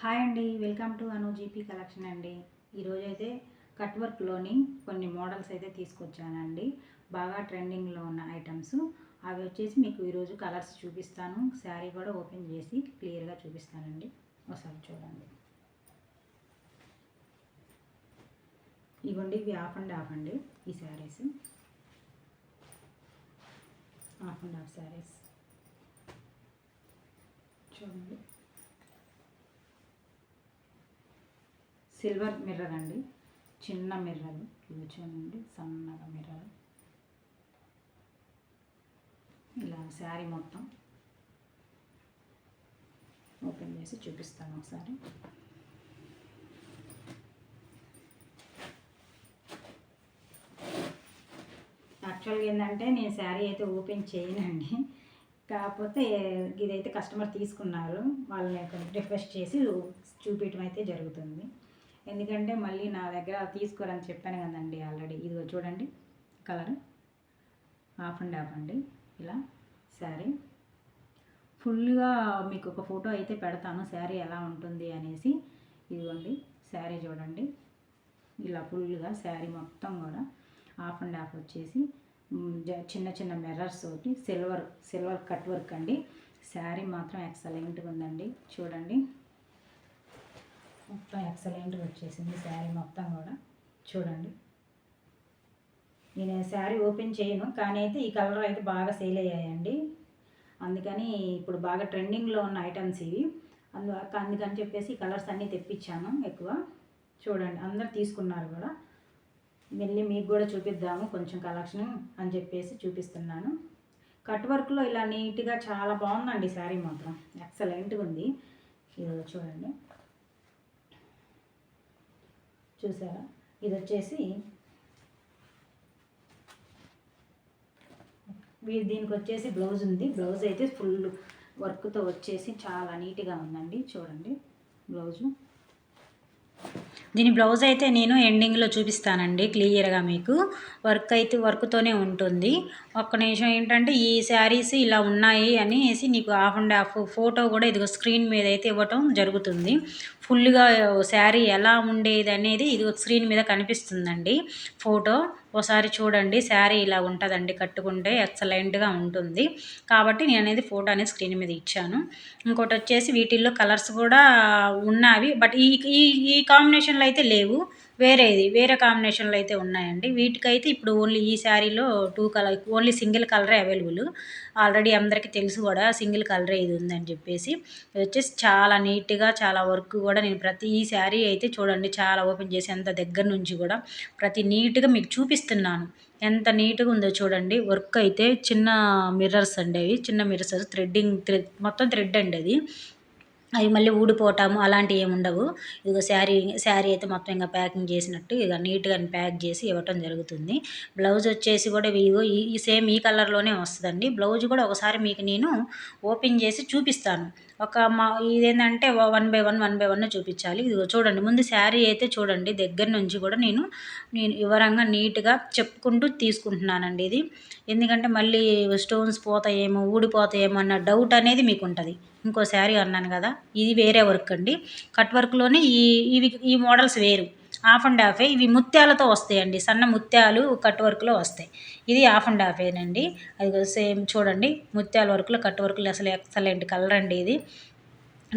Hi అండి welcome to Anu GP collection అండి. ఈరోజు అయితే కట్ వర్క్లోని కొన్ని మోడల్స్ అయితే తీసుకొచ్చానండి. బాగా ట్రెండింగ్లో ఉన్న ఐటమ్స్. అవి వచ్చేసి మీకు ఈరోజు కలర్స్ చూపిస్తాను. శారీ కూడా ఓపెన్ చేసి క్లియర్గా చూపిస్తానండి. ఒకసారి చూడండి. ఇవ్వండి ఇవి హాఫ్ అండ్ హాఫ్ అండి ఈ saris. Half and half saris. చూడండి. సిల్వర్ మిర్రర్ అండి. చిన్న మిర్రర్. ఇవి చూడండి సన్నగా మిర్రర్. ఇలా శారీ మొత్తం ఓపెన్ చేసి చూపిస్తాను ఒకసారి. యాక్చువల్గా ఏంటంటే నేను శారీ అయితే ఓపెన్ చేయనండి. కాకపోతే ఇదైతే కస్టమర్ తీసుకున్నారు. వాళ్ళని రిక్వెస్ట్ చేసి చూపించడం అయితే జరుగుతుంది. ఎందుకంటే మళ్ళీ నా దగ్గర తీసుకోరని చెప్పాను కదండి ఆల్రెడీ. ఇదిగో చూడండి కలర్. హాఫ్ అండ్ హాఫ్ అండి. ఇలా శారీ. ఫుల్గా మీకు ఒక ఫోటో అయితే పెడతాను శారీ ఎలా ఉంటుంది అనేసి. ఇదిగోండి శారీ చూడండి. ఇలా ఫుల్గా శారీ మొత్తం కూడా హాఫ్ అండ్ హాఫ్ వచ్చేసి చిన్న చిన్న మిర్రర్స్ తోటి సిల్వర్ సిల్వర్ కట్ వర్క్ అండి. శారీ మాత్రం ఎక్సలెంట్గా ఉందండి. చూడండి. మొత్తం ఎక్సలెంట్గా వచ్చేసింది శారీ మొత్తం కూడా. చూడండి. నేను శారీ ఓపెన్ చేయను కానీ అయితే ఈ కలర్ అయితే బాగా సేల్ అయ్యాయండి. అందుకని ఇప్పుడు బాగా ట్రెండింగ్లో ఉన్న ఐటమ్స్ ఇవి. అందు అందుకని చెప్పేసి ఈ కలర్స్ అన్నీ తెప్పించాను ఎక్కువ. చూడండి అందరు తీసుకున్నారు కూడా. వెళ్ళి మీకు కూడా చూపిద్దాము కొంచెం కలెక్షన్ అని చెప్పేసి చూపిస్తున్నాను. కట్ వర్క్లో ఇలా నీట్గా చాలా బాగుందండి శారీ మాత్రం. ఎక్సలెంట్గా ఉంది. ఇది చూడండి. చూసారా? ఇది వచ్చేసి దీనికి వచ్చేసి బ్లౌజ్ ఉంది. బ్లౌజ్ అయితే ఫుల్ వర్క్తో వచ్చేసి చాలా నీట్గా ఉందండి. చూడండి బ్లౌజు. దీని బ్లౌజ్ అయితే నేను ఎండింగ్లో చూపిస్తానండి క్లియర్గా మీకు. వర్క్ అయితే వర్క్తోనే ఉంటుంది. ఒక్క నిమిషం ఏంటంటే ఈ శారీస్ ఇలా ఉన్నాయి అనేసి నీకు హాఫ్ అండ్ హాఫ్ ఫోటో కూడా ఇదిగో స్క్రీన్ మీద అయితే ఇవ్వటం జరుగుతుంది. ఫుల్గా శారీ ఎలా ఉండేది అనేది ఇది స్క్రీన్ మీద కనిపిస్తుందండి. ఫోటో ఒకసారి చూడండి శారీ ఇలా ఉంటుందండి కట్టుకుంటే ఎక్సలెంట్గా ఉంటుంది. కాబట్టి నేను అనేది ఫోటో అనేది స్క్రీన్ మీద ఇచ్చాను. ఇంకోటి వచ్చేసి వీటిల్లో కలర్స్ కూడా ఉన్నవి. బట్ ఈ ఈ కాంబినేషన్ కాంబినేషన్లు అయితే లేవు. వేరేది వేరే కాంబినేషన్లో అయితే ఉన్నాయండి. వీటికైతే ఇప్పుడు ఓన్లీ ఈ శారీలో టూ కలర్ ఓన్లీ సింగిల్ కలరే అవైలబుల్ ఆల్రెడీ అందరికీ తెలుసు కూడా సింగిల్ కలరే ఇది ఉందని చెప్పేసి. వచ్చేసి చాలా నీట్గా చాలా వర్క్ కూడా నేను ప్రతి ఈ శారీ అయితే చూడండి చాలా ఓపెన్ చేసి అంత దగ్గర నుంచి కూడా ప్రతి నీట్గా మీకు చూపిస్తున్నాను. ఎంత నీట్గా ఉందో చూడండి. వర్క్ అయితే చిన్న మిర్రర్స్ అండి అవి. చిన్న మిర్రర్స్ థ్రెడ్డింగ్ థ్రెడ్ మొత్తం థ్రెడ్ అండి అది. అవి మళ్ళీ ఊడిపోవటము అలాంటివి ఏమి ఉండవు. ఇదిగో శారీ శారీ అయితే మొత్తం ఇంకా ప్యాకింగ్ చేసినట్టు ఇక నీట్గా ప్యాక్ చేసి ఇవ్వటం జరుగుతుంది. బ్లౌజ్ వచ్చేసి కూడా ఇగో ఈ సేమ్ ఈ కలర్లోనే వస్తుందండి. బ్లౌజ్ కూడా ఒకసారి మీకు నేను ఓపెన్ చేసి చూపిస్తాను. ఒక మా ఇదేంటంటే one by one one by one చూపించాలి. ఇదిగో చూడండి ముందు శారీ అయితే చూడండి దగ్గర నుంచి కూడా నేను నేను వివరంగా నీట్గా చెప్పుకుంటూ తీసుకుంటున్నానండి ఇది. ఎందుకంటే మళ్ళీ స్టోన్స్ పోతాయేమో ఊడిపోతాయేమో అన్న డౌట్ అనేది మీకు ఉంటుంది. ఇంకో శారీ అన్నాను కదా ఇది వేరే వర్క్ అండి. కట్ వర్క్లోనే ఈ ఇవి ఈ మోడల్స్ వేరు. హాఫ్ అండ్ హాఫే ఇవి ముత్యాలతో వస్తాయండి. సన్న ముత్యాలు కట్ వర్క్లో వస్తాయి. ఇది హాఫ్ అండ్ హాఫేనండి అది సేమ్ చూడండి. ముత్యాల వర్క్లో కట్ వర్క్లో అసలు ఎక్సలెంట్ కలర్ అండి ఇది.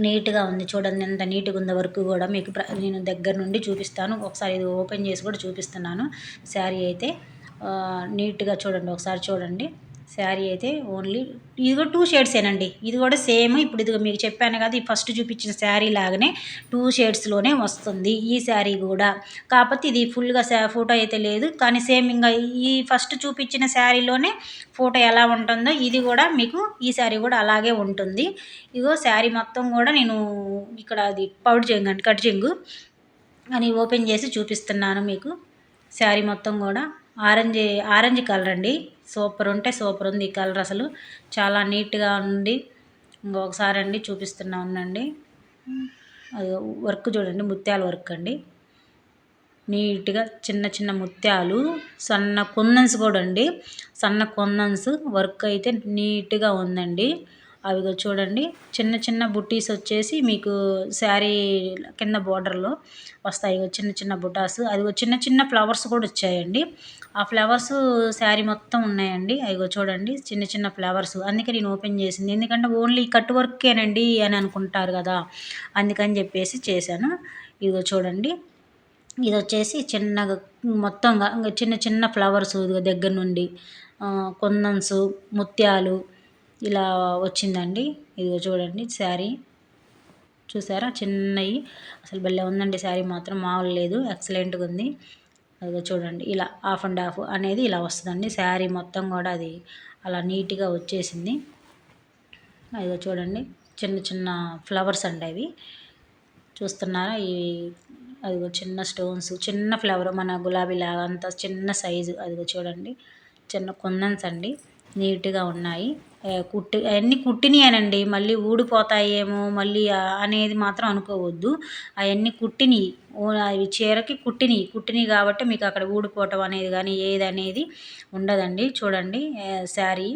నీట్గా ఉంది చూడండి. ఎంత నీట్గా ఉందో వర్క్ కూడా మీకు నేను దగ్గర నుండి చూపిస్తాను. ఒకసారి ఇది ఓపెన్ చేసి కూడా చూపిస్తున్నాను. శారీ అయితే నీట్గా చూడండి. ఒకసారి చూడండి. శారీ అయితే ఓన్లీ ఇది కూడా టూ షేడ్సేనండి ఇది కూడా సేమ్ ఇప్పుడు ఇది మీకు చెప్పాను కదా ఈ ఫస్ట్ చూపించిన శారీ లాగానే టూ షేడ్స్లోనే వస్తుంది ఈ శారీ కూడా. కాకపోతే ఇది ఫుల్గా ఫోటో అయితే లేదు. కానీ సేమ్ ఇంకా ఈ ఫస్ట్ చూపించిన శారీలోనే ఫోటో ఎలా ఉంటుందో ఇది కూడా మీకు ఈ శారీ కూడా అలాగే ఉంటుంది. ఇగో శారీ మొత్తం కూడా నేను ఇక్కడ అది పౌడ్ చేయండి కట్ చెంగు అని ఓపెన్ చేసి చూపిస్తున్నాను మీకు. శారీ మొత్తం కూడా ఆరెంజ్ ఆరెంజ్ కలర్ అండి. సూపర్ ఉంటే సూపర్ ఉంది ఈ కలర్ అసలు. చాలా నీట్గా ఉండి ఇంకొకసారి అండి చూపిస్తున్నా ఉందండి అది వర్క్ చూడండి ముత్యాల వర్క్ అండి. నీట్గా చిన్న చిన్న ముత్యాలు సన్న కుందన్స్ కూడా అండి. సన్న కుందన్స్ వర్క్ అయితే నీట్గా ఉందండి. అవిగో చూడండి. చిన్న చిన్న బుట్టీస్ వచ్చేసి మీకు శారీ కింద బోర్డర్లో వస్తాయి. చిన్న చిన్న బుటాస్. అదిగో చిన్న చిన్న ఫ్లవర్స్ కూడా వచ్చాయండి. ఆ ఫ్లవర్స్ శారీ మొత్తం ఉన్నాయండి. అదిగో చూడండి. చిన్న చిన్న ఫ్లవర్స్. అందుకే నేను ఓపెన్ చేసింది. ఎందుకంటే ఓన్లీ కట్ వర్కేనండి అని అనుకుంటారు కదా. అందుకని చెప్పేసి చేశాను. ఇదిగో చూడండి. ఇది వచ్చేసి చిన్నగా మొత్తంగా చిన్న చిన్న ఫ్లవర్స్ దగ్గర నుండి కొందన్స్ ముత్యాలు ఇలా వచ్చిందండి. ఇదిగో చూడండి శారీ. చూసారా? చిన్నవి అసలు భలే ఉందండి శారీ మాత్రం. మామూలు లేదు ఎక్సలెంట్గా ఉంది. అదిగో చూడండి ఇలా హాఫ్ అండ్ హాఫ్ అనేది ఇలా వస్తుందండి. శారీ మొత్తం కూడా అది అలా నీట్గా వచ్చేసింది. అదిగో చూడండి చిన్న చిన్న ఫ్లవర్స్ అండి అవి. చూస్తున్నారా? ఈ అదిగో చిన్న స్టోన్స్ చిన్న ఫ్లవర్ మన గులాబీ లాగా అంత చిన్న సైజు అదిగో చూడండి చిన్న కుందన్స్ అండి. నీట్గా ఉన్నాయి. కుట్టి అవన్నీ కుట్టినాయనండి. మళ్ళీ ఊడిపోతాయేమో మళ్ళీ అనేది మాత్రం అనుకోవద్దు. అవన్నీ కుట్టినవి అవి చీరకి కుట్టినవి కుట్టినవి కాబట్టి మీకు అక్కడ ఊడిపోవటం అనేది కానీ ఏది అనేది ఉండదండి. చూడండి శారీ.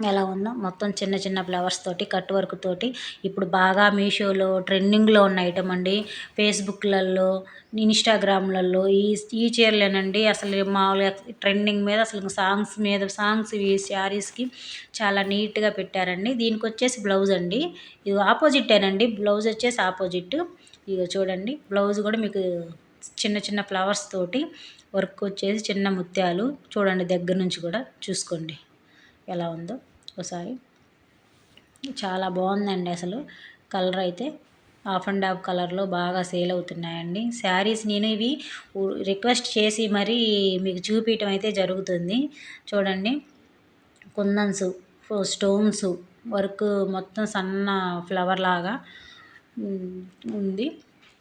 ఎలా ఉందో మొత్తం చిన్న చిన్న ఫ్లవర్స్ తోటి కట్ వర్క్ తోటి ఇప్పుడు బాగా మీషోలో ట్రెండింగ్లో ఉన్న ఐటమ్ అండి. ఫేస్బుక్లలో ఇన్స్టాగ్రామ్లలో ఈ ఈ చీరలేనండి. అసలు మామూలుగా ట్రెండింగ్ మీద అసలు సాంగ్స్ మీద సాంగ్స్ ఈ శారీస్కి చాలా నీట్గా పెట్టారండి. దీనికి వచ్చేసి బ్లౌజ్ అండి ఇది ఆపోజిట్టేనండి బ్లౌజ్ వచ్చేసి ఆపోజిట్ ఇక చూడండి. బ్లౌజ్ కూడా మీకు చిన్న చిన్న ఫ్లవర్స్ తోటి వర్క్ వచ్చేసి చిన్న ముత్యాలు. చూడండి దగ్గర నుంచి కూడా చూసుకోండి. ఎలా ఉందో ఒకసారి. చాలా బాగుందండి అసలు. కలర్ అయితే హాఫ్ అండ్ హాఫ్ కలర్లో బాగా సేల్ అవుతున్నాయండి. శారీస్ నేను ఇవి రిక్వెస్ట్ చేసి మరీ మీకు చూపించడం అయితే జరుగుతుంది. చూడండి. కుందన్స్ స్టోన్స్ వర్క్ మొత్తం సన్న ఫ్లవర్ లాగా ఉంది.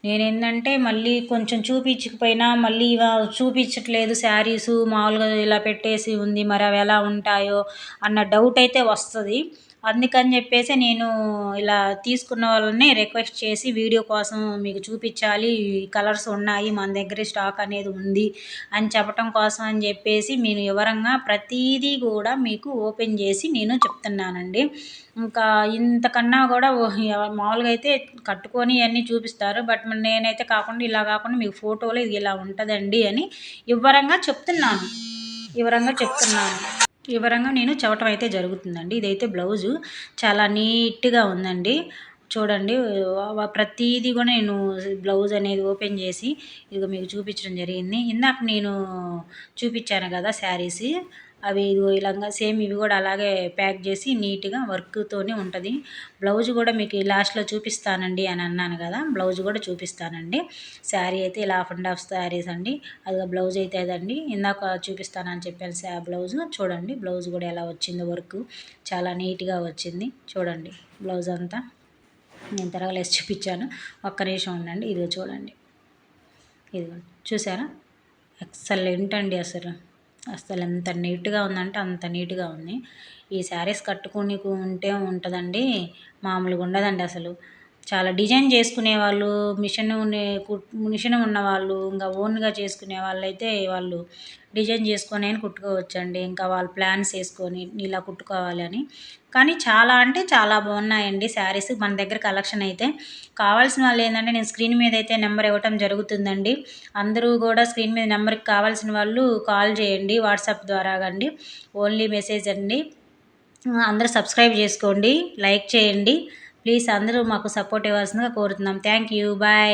నేనేంటంటే మళ్ళీ కొంచెం చూపించకపోయినా మళ్ళీ చూపించట్లేదు శారీసు మామూలుగా ఇలా పెట్టేసి ఉంది మరి అవి ఎలా ఉంటాయో అన్న డౌట్ అయితే వస్తుంది. అందుకని చెప్పేసి నేను ఇలా తీసుకున్న వాళ్ళని రిక్వెస్ట్ చేసి వీడియో కోసం మీకు చూపించాలి కలర్స్ ఉన్నాయి మన దగ్గర స్టాక్ అనేది ఉంది అని చెప్పటం కోసం అని చెప్పేసి నేను వివరంగా ప్రతిదీ కూడా మీకు ఓపెన్ చేసి నేను చెప్తున్నానండి. ఇంకా ఇంతకన్నా కూడా మామూలుగా అయితే కట్టుకొని అన్నీ చూపిస్తారు. బట్ నేనైతే కాకుండా ఇలా కాకుండా మీకు ఫోటోలో ఇది ఇలా ఉంటుందండి అని వివరంగా చెప్తున్నాను. వివరంగా చెప్తున్నాను. వివరంగా నేను చవటం అయితే జరుగుతుందండి. ఇదైతే బ్లౌజు. చాలా నీట్గా ఉందండి. చూడండి ప్రతిదీ కూడా నేను బ్లౌజ్ అనేది ఓపెన్ చేసి ఇదిగో మీకు చూపించడం జరిగింది. ఇందాక నేను చూపించాను కదా శారీస్. అవి ఇదిగో ఇలాగా సేమ్ ఇవి కూడా అలాగే ప్యాక్ చేసి నీట్గా వర్క్తోనే ఉంటుంది. బ్లౌజ్ కూడా మీకు లాస్ట్లో చూపిస్తానండి అని అన్నాను కదా బ్లౌజ్ కూడా చూపిస్తానండి. శారీ అయితే ఇలా హాఫ్ అండ్ హాఫ్ శారీస్ అండి. అది బ్లౌజ్ అయితే అదండి. ఇందాక చూపిస్తానని చెప్పాను ఆ బ్లౌజ్. చూడండి బ్లౌజ్ కూడా ఎలా వచ్చిందో వర్క్. చాలా నీట్గా వచ్చింది. చూడండి బ్లౌజ్ అంతా. నేను తిరగలేసి చూపించాను. ఒక్క నిమిషం ఉండండి. ఇదిగో చూడండి. ఇదిగో చూసారా? ఎక్సలెంట్ అండి అసలు. అసలు ఎంత నీట్గా ఉందంటే అంత నీట్గా ఉంది. ఈ శారీస్ కట్టుకుని ఉంటే ఉంటుందండి మామూలుగా ఉండదండి అసలు. చాలా డిజైన్ చేసుకునే వాళ్ళు మిషన్ మిషన్ ఉన్నవాళ్ళు ఇంకా ఓన్గా చేసుకునే వాళ్ళు అయితే వాళ్ళు డిజైన్ చేసుకొని అని కుట్టుకోవచ్చండి. ఇంకా వాళ్ళు ప్లాన్స్ వేసుకొని ఇలా కుట్టుకోవాలని కానీ చాలా అంటే చాలా బాగున్నాయండి శారీస్. మన దగ్గర కలెక్షన్ అయితే కావాల్సిన వాళ్ళు ఏంటంటే నేను స్క్రీన్ మీద అయితే నెంబర్ ఇవ్వటం జరుగుతుందండి. అందరూ కూడా స్క్రీన్ మీద నెంబర్కి కావాల్సిన వాళ్ళు కాల్ చేయండి వాట్సాప్ ద్వారా అండి ఓన్లీ మెసేజ్ అండి. అందరూ సబ్స్క్రైబ్ చేసుకోండి లైక్ చేయండి. ప్లీజ్ అందరూ మాకు సపోర్ట్ ఇవ్వాల్సిందిగా కోరుతున్నాం. Thank you. బాయ్.